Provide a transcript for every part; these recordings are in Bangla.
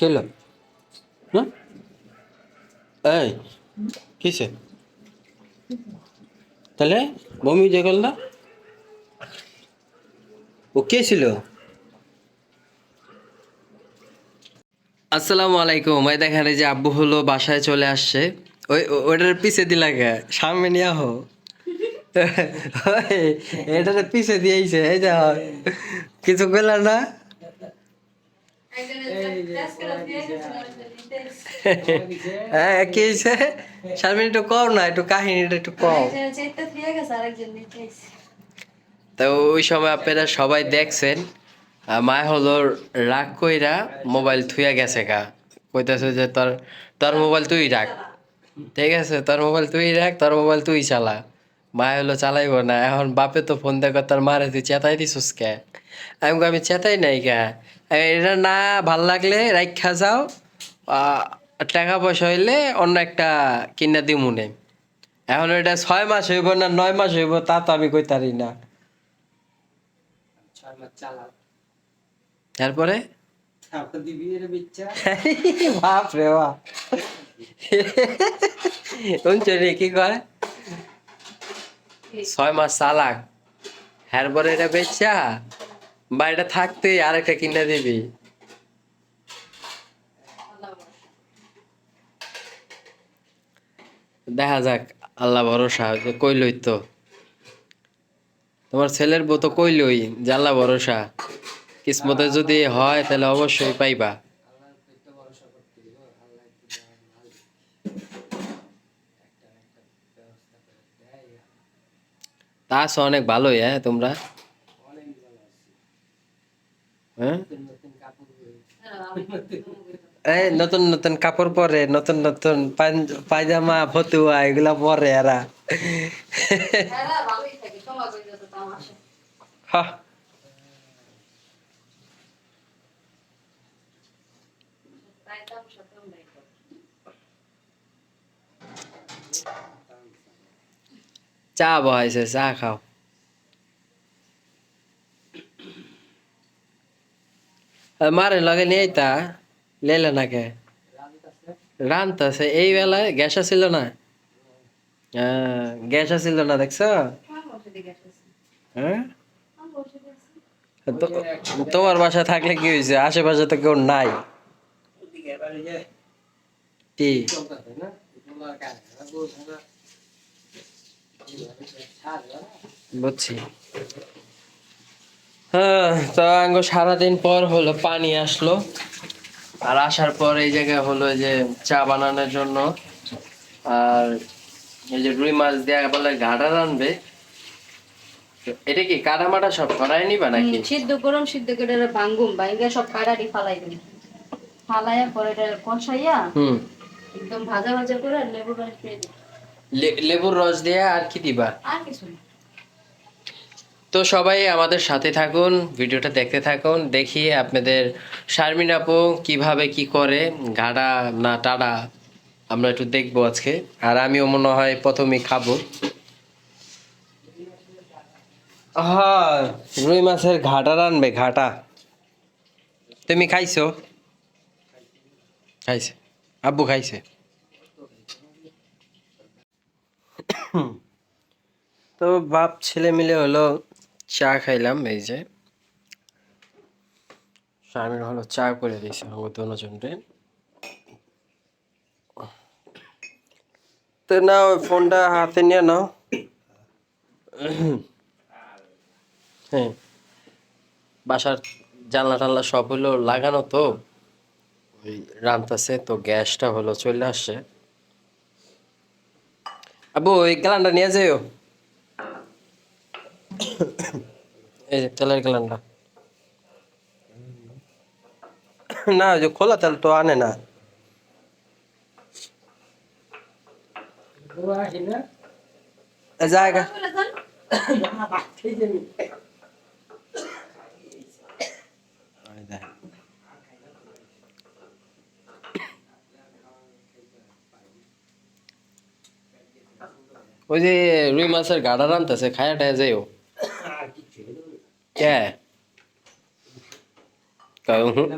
খেলো হ্যাঁ? এই, কিসে? তাহলে বমি যে করলা? ও কে ছিল? আসসালামু আলাইকুম। এই দেখেন, এই যে আব্বু হলো বাসায় চলে আসছে। ওই ওটার পিছে দিলা কে? সামনে নিয়ে হো এটার পিছে দিয়েছে, এই যে। কিছু কইলা না? হ্যাঁ কি হয়েছে শারমিন একটু কম না একটু কাহিনীটা একটু কম তো ওই সময় আপনারা সবাই দেখছেন মা হলো রাগ কইরা মোবাইল থুইয়া গেছে গা। কইতাছে যে তোর তোর মোবাইল তুই রাখ। ঠিক আছে তোর মোবাইল তুই রাখ তোর মোবাইল তুই চালা। মা হলো চালাইব না এখন বাপে তো ফোন দেখো তোর মারে তুই চেতাই দিছিস কে? আমি আমি চেতাই নাই কে এটা না ভালো লাগলে রাখা যাও টাকা পয়সা হইলে অন্য একটা কিনা দিমুনে এখন এটা ছয় মাস হইব না নয় মাস হইব তা তো আমি কইতারি না। তারপরে? বাপ রে বাপ। কি কয় ছয় মাস চালাক। হ্যার পরে এটা বেচা। বা এটা থাকতে আরেকটা কিনে দিবি। দেখা যাক, আল্লাহ ভরসা কইলই তো। তোমার ছেলের বউ তো কইলই যে আল্লাহ ভরসা। কিসমতে যদি হয় তাহলে অবশ্যই পাইবা। তা অনেক ভালোই হ্যাঁ তোমরা? হ্যাঁ? এই নতুন নতুন কাপড় পরে, নতুন নতুন পায়জামা, ফতুয়া, এগুলা পরে এরা। চা বহাইছে, চা খাও। মারে লগে নিয়ে তা লেলে না কে রানতাছে এই বেলায় গ্যাস ছিল না। গ্যাস ছিল না, দেখছ? হ্যাঁ? তোমার বাসা থাকলে কি হয়েছে আশেপাশে তো কেউ নাই। কি? বুঝছি। হ্যাঁ তো আঙ্গ সারাদিন পর হলো পানি আসলো। আর আসার পর এই জায়গায় হলো যে চা বানানোর জন্য। আর এই যে রুই মাছ দেয়া বলে ঘাটা রানবে এটা কি কাটা মাটা সব নিবা নাকি? সিদ্ধ করুন সিদ্ধ করে ভাঙ্গুম ভাঙ্গা সব কাটারি ফালাই ফালাইয়া পরে এটা কষাইয়া হুম। একদম ভাজা ভাজা করে আর লেবু পানি দিয়ে লেবুর রস দিয়ে আর কি দিবা? আর কিছু না। তো সবাই আমাদের সাথে থাকুন, ভিডিওটা দেখতে থাকুন, দেখি আপনাদের শারমিন আপু কীভাবে কি করে ঘাড়া না টাড়া আমরা একটু দেখব আজকে। আর আমিও মনে হয় প্রথমেই খাব। রুই মাছের ঘাটা রানবে, ঘাটা। তুমি খাইছো? খাইছে। আব্বু খাইছে। তো বাপ ছেলে মিলে হলো চা খাইলাম, এই যে। স্বামীর হলো চা করে দিয়েছে, ও দুজনরে তো না ওই ফোনটা হাতে নিয়ে নাও। হ্যাঁ। বাসার জানলা টানলা সব হলো লাগানো তো। ওই রান্তাছে তো, গ্যাসটা হলো চলে আসছে। আবু ওই গ্যালানটা নিয়ে যাইও এই যে তেলের গ্যালানটা না ওই যে খোলা তেল তো আনে না জায়গা ওই যে রুই মাছের গাড়া রানতেছে খায়া টায়া যাইও কে কারণ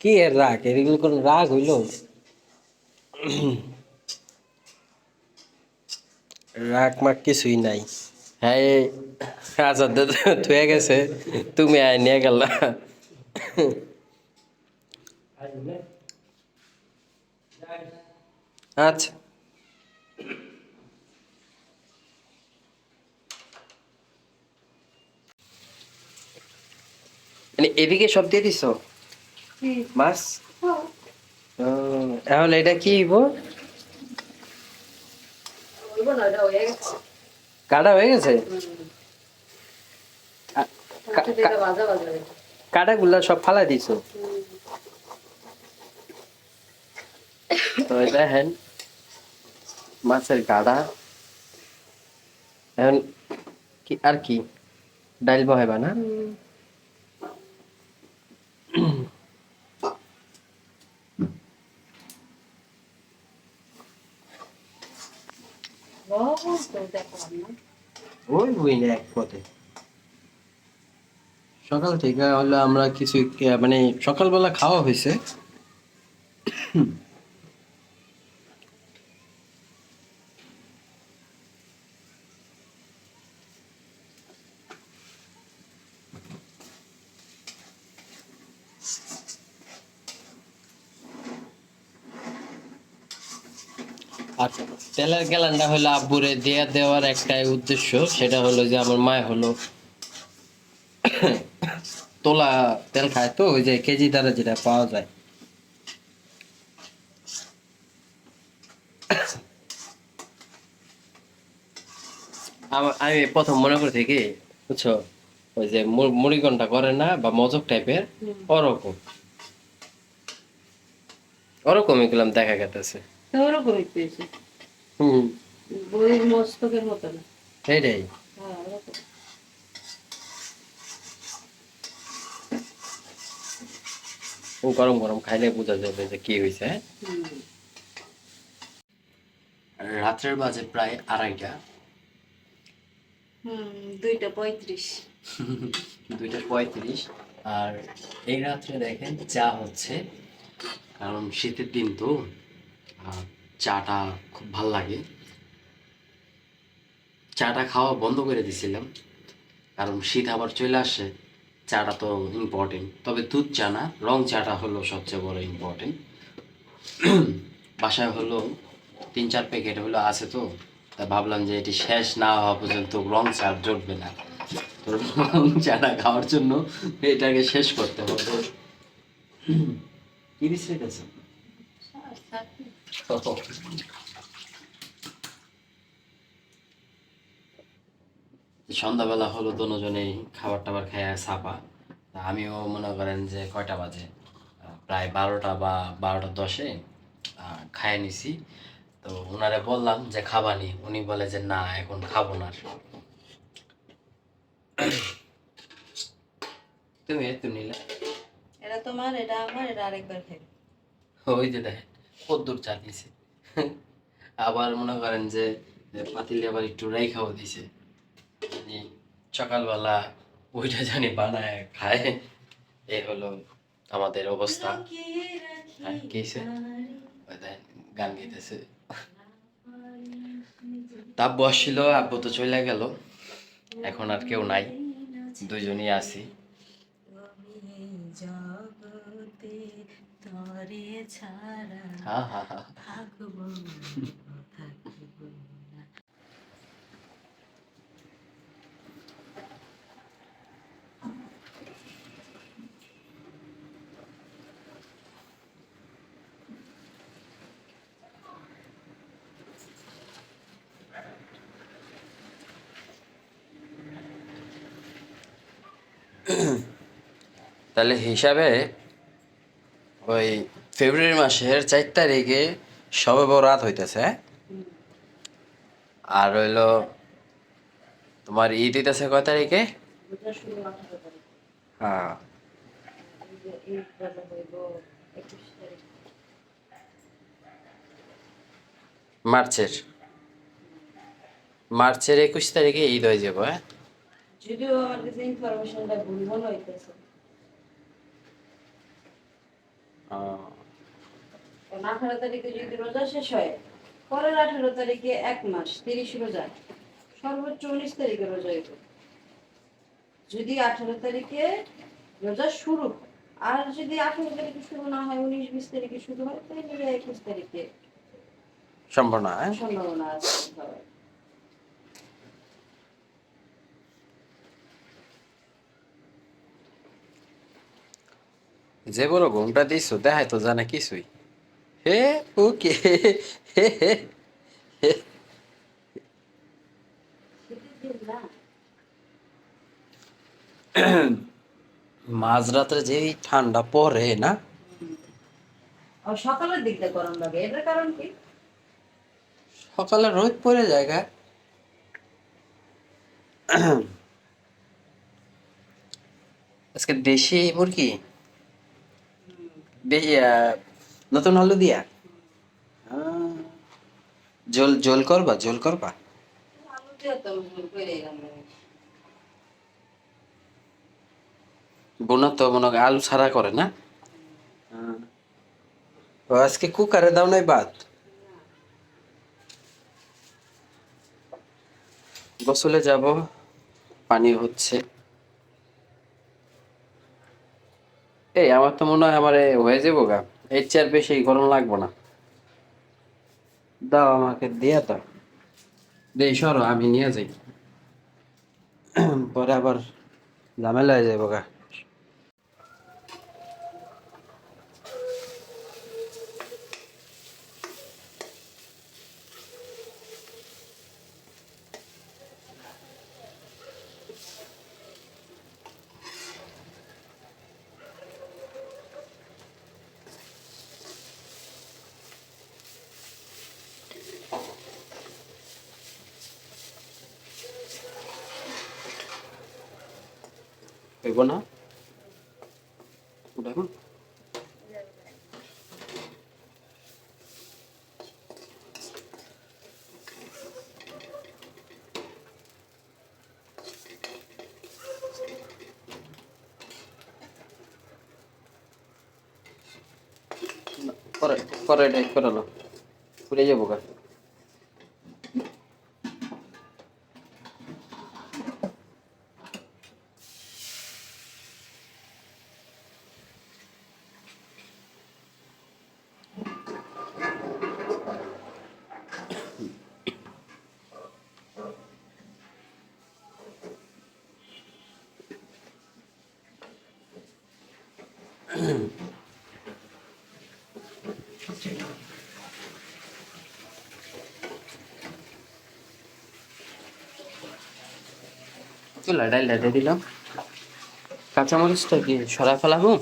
কি এর রাগ? এগুলো কোন রাগ হইল? রাগ মাগ কিছুই নাই। হ্যাঁ থুয়ে গেছে। তুমি আয়, নিয়ে গেলা। আচ্ছা। মানে এদিকে সব দিয়ে দিছো? মাছ? এখন এটা কি হইব? কাটা হয়ে গেছে। আ- গেছে। কাটা গুলা সব ফালাই দিছো? তো দেখেন মাছের গাড়া এখন কি আর কি? ডাইল বহাইবা না? ওই না এক পথে। সকাল থেকে হলো আমরা কিছু মানে সকালবেলা খাওয়া হয়েছে আর তেলের গ্যালানটা হলো আব্বুরে দেয়া দেওয়ার একটাই উদ্দেশ্য সেটা হলো যে আমার মায় হলো তোলা তেল খায় তো ওই যে কেজি দ্বারা যেটা পাওয়া যায়। আমি প্রথম মনে করে থাকি বুঝছ? ওই যে মু- মুড়িঘণ্টা করে না বা মজক টাইপের ওরকম। ওরকমই এগুলাম দেখা গেতেছে। ওরকমই পেয়েছে। হুম। বই মস্তকের মতো না। সেইটাই। হ্যাঁ ওরকম। গরম গরম খাইলে বোঝা যাবে যে কি হয়েছে রাত্রের বাজে প্রায় আড়াইটা। হুম দুইটা পঁয়ত্রিশ। দুইটা পঁয়ত্রিশ। আর এই রাত্রে দেখেন চা হচ্ছে কারণ শীতের দিন তো। আর চাটা খুব ভালো লাগে। চাটা খাওয়া বন্ধ করে দিছিলাম, কারণ শীত আবার চলে আসে, চাটা তো ইম্পর্টেন্ট তবে দুধ চা না, রং চাটা হলো সবচেয়ে বড় ইম্পর্টেন্ট বাসায় হলো তিন চার প্যাকেট হলো আছে তো, তা ভাবলাম যে এটি শেষ না হওয়া পর্যন্ত রং চা জুটবে না। তো রং চাটা খাওয়ার জন্য এটাকে শেষ করতে হবে। কি দিচ্ছে এটা সন্ধ্যাবেলা হলো দুজনেই খাবার টাবার খেয়ে ছাপা তা আমিও মনে করেন যে কয়টা বাজে? প্রায় বারোটা বা বারোটা দশে খাইয়ে নিছি। তো ওনারে বললাম যে খাবানি? উনি বলে যে না এখন খাব না তুমি একটু নিলে। এটা তোমার এটা আমার এটা আরেকবার খাই ওই যে দেখেন। কদ্দুর চা দিছে আবার মনে করেন যে পাতিলে আবার একটু রাইখাও দিছে মানে সকালবেলা ওইটা জানি বানায়, খায়। এ হলো আমাদের অবস্থা। গান গাইতেছে। তাপ বসছিল আব্বু তো চলে গেল। এখন আর কেউ নাই। দুইজনই আছি। তরে ছাড়া থাকব থাকব তাহলে হিসাবে ওই ফেব্রুয়ারি মাসের চার তারিখে সবে বড় রাত হইতেছে হ্যাঁ? আর হইল তোমার ঈদ হইতেছে কয় তারিখে? হ্যাঁ। মার্চের। মার্চের একুশ তারিখে ঈদ হয়ে যাব হ্যাঁ? যদিও আমার কাছে ইনফরমেশনটা ভুল হইতেছে ও, কারণ আঠারো তারিখে যদি রোজা শেষ হয় পরের আঠারো তারিখে এক মাস তিরিশ রোজা। সর্বোচ্চ উনিশ তারিখে রোজা হইব। যদি আঠারো তারিখে রোজা শুরু হয়, আর যদি আঠারো তারিখে শুরু না হয় উনিশ বিশ তারিখে শুরু হয় তাহলে একুশ তারিখে সম্ভাবনা হ্যাঁ? সম্ভাবনা আছে। যে বড় ঘুমটা দিছো দেখায় তো জানে কিছুই। হে ওকে হে মাঝরাত্রে যেই ঠান্ডা পড়ে না? সকালের দিকটা গরম লাগে এটার কারণ কি? সকালে রোদ পড়ে জায়গা আজকে দেশি মুরগি? নতুন আলু দিয়া? আহ, জোল জোল করবা জোল করবা? বোনা তো মনে আলু ছাড়া করে না? আজকে কুকারে দাও নাই ভাত? গোসলে যাব পানি হচ্ছে। এই আমার তো মনে হয় আমার হয়ে যাব গা। এর আর বেশি গরম লাগবো না। দাও আমাকে দিয়ে দাও। দেই সরো আমি নিয়ে যাই। পরে আবার ঝামেলা হয়ে যাব গা। হইব না। উঠাবো? না, পরে পরে এটাই করে নাও। পুড়ে যাব গা। চুলা ডাইলটা দিয়ে দিলাম। কাঁচামরিচটা কি সরা ফেলামো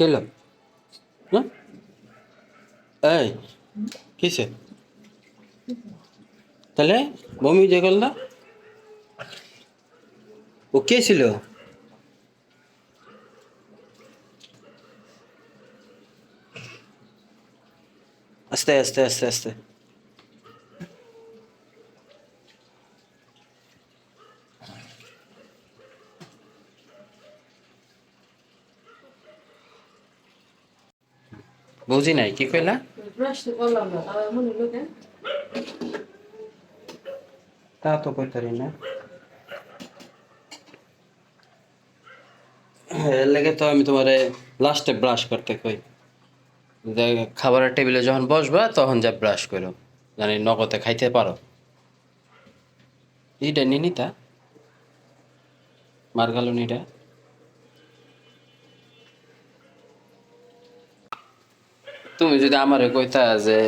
খেলাম। না এই, কিসে? তাহলে বমি যে করল? ও কে ছিল? আস্তে আস্তে আস্তে আস্তে। বুঝি নাই কি কইলা? তো তা তো কইতারি না। এর লেগে তো আমি তোমারে লাস্টে ব্রাশ করতে কই। যে খাবারের টেবিলে যখন বসবা তখন যা ব্রাশ করো। জানি নগদে খাইতে পারো। এইটা নিনিতা মার গেল তুমি যদি আমারে কইতা যে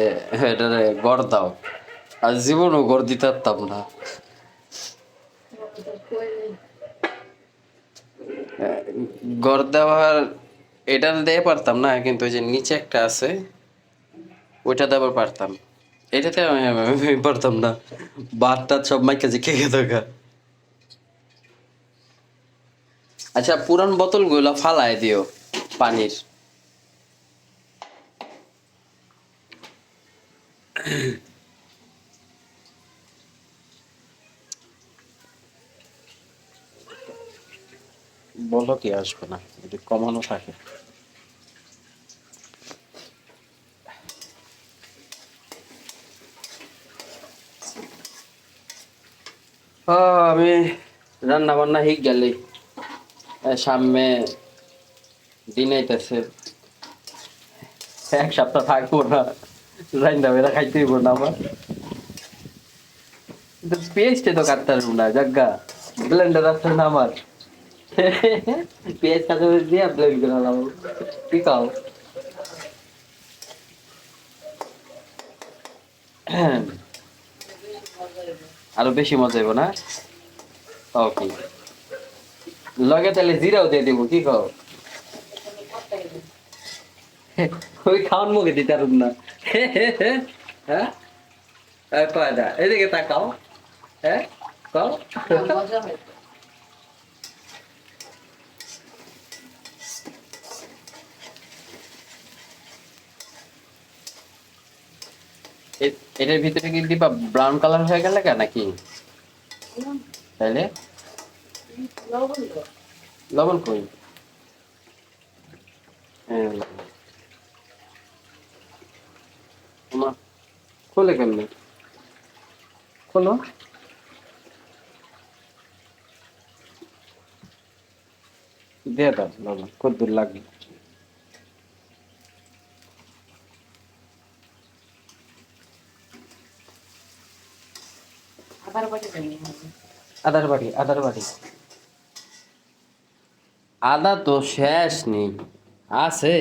এটারে গড় দাও, আর জীবনও গড় দিতে পারতাম না। গড় দেওয়ার এটা দিয়ে পারতাম না, কিন্তু ওই যে নিচে একটা আছে, ওইটা দেওয়ার পারতাম। এটাতে আমি পারতাম না। বারটা সব মাইকে যে কে থাকা আচ্ছা পুরান বোতলগুলো ফালায় দিও পানির। বলো কি আসবে না, যদি কমানো থাকে। আমি রান্না বান্না হিক গেলি সামনে দিন এক সপ্তাহ থাকব না। রান্না বেড়া খাইতে হইব না আমার পেস্টে তো কাটতে পারব না জাগা ব্লেন্ডার আছে না আমার। পেঁয়াজ কাঁচা দিয়ে ব্লেন্ড করে নিলাম কি খাও আরও বেশি মজা হইব না? ওকে লগে তাহলে জিরাও দিয়ে দিব, কি খাও ওই খাওয়ান মুখে দিতে পারুন না। হ্যাঁ এদিকে তাকাও হ্যাঁ কাও হয় এটার ভিতরে কি দিবা ব্রাউন কালার হয়ে গেলে কেন নাকি দাও। লবণ কই হ্যাঁ, লবণ। ওমা, খোলে কেমনি? খোলো। দিয়ে দাও লাগবে। আদার বাড়ি আদার বাড়ি আদা তো শেষ নেই। আছে?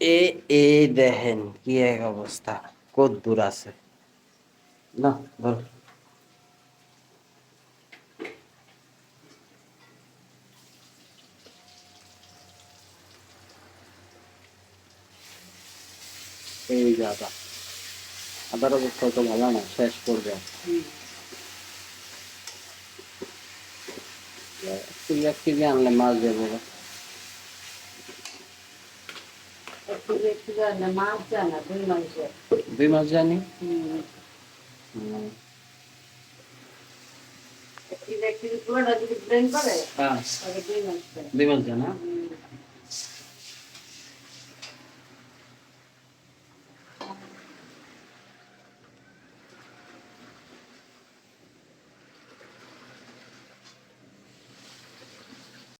এ এ দেখেন কি এক অবস্থা। কত দূর আছে। না ধরো। এই যে আদা। আদার অবস্থা তো ভালো না শেষ করবে। হুম। তুই এক কেজি আনলে মাছ দেবো একটু একটু জানে মাছ জানা দুই মাস যায়। দুই মাছ জানি হুম। একটু একটু পুরোটা যদি ব্লেন্ড দুই মাস জানি দুই মাস জানা।